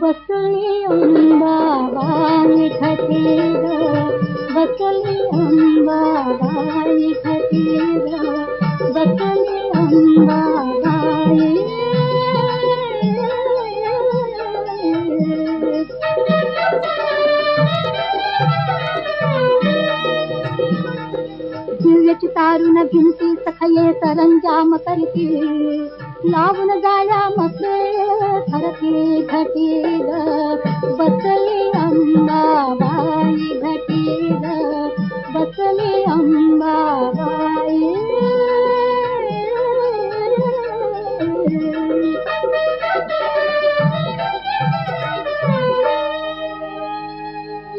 बसली अंबाबाई घटी ग बसली अंबाबाई घटी ग बसली दिव्यची तारुण भिंती सखये सरंजाम करती लावून जाया मसे खरती घटी ग बसली अंबाबाई घटी ग बसली अंबाबाई.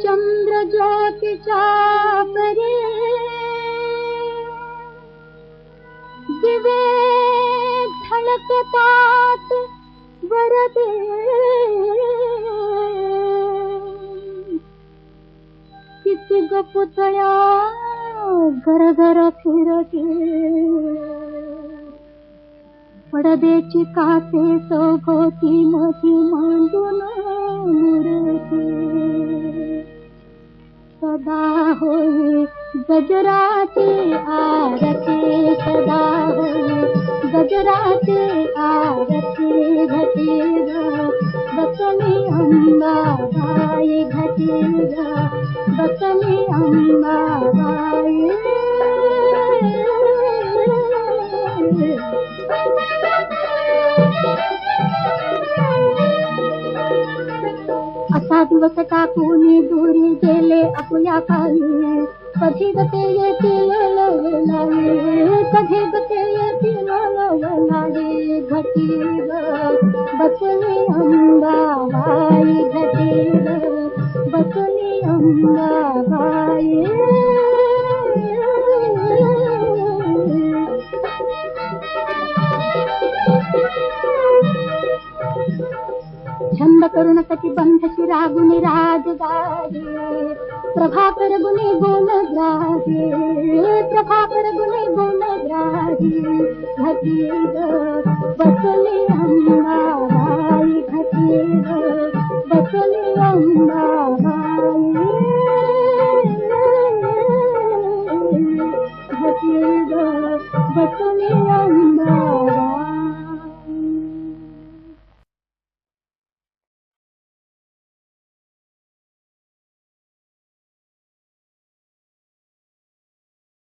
चंद्र ज्योतीच्या परे वरदे किती गपुतळ्या घर घर फिरते. पडदेची काते सभोवती मधी मांडून मुरते. सदा होई गजराची आरती सदा होई गजराची आरती घटी ग बसली अंबाबाई घटी ग बसली अंबाबाई असा दिवस टाकून दुरी गेले आपल्या काही कधी गते येतील कधी गते बसली अंबाबाई छंद करून कटी बंध शिरागुनी राजगाडी प्रभाकर गुणी गुण ग्राही प्रभाकर गुणी गुण ग्राही घटी बसली घटी ग बसली अंबाबाई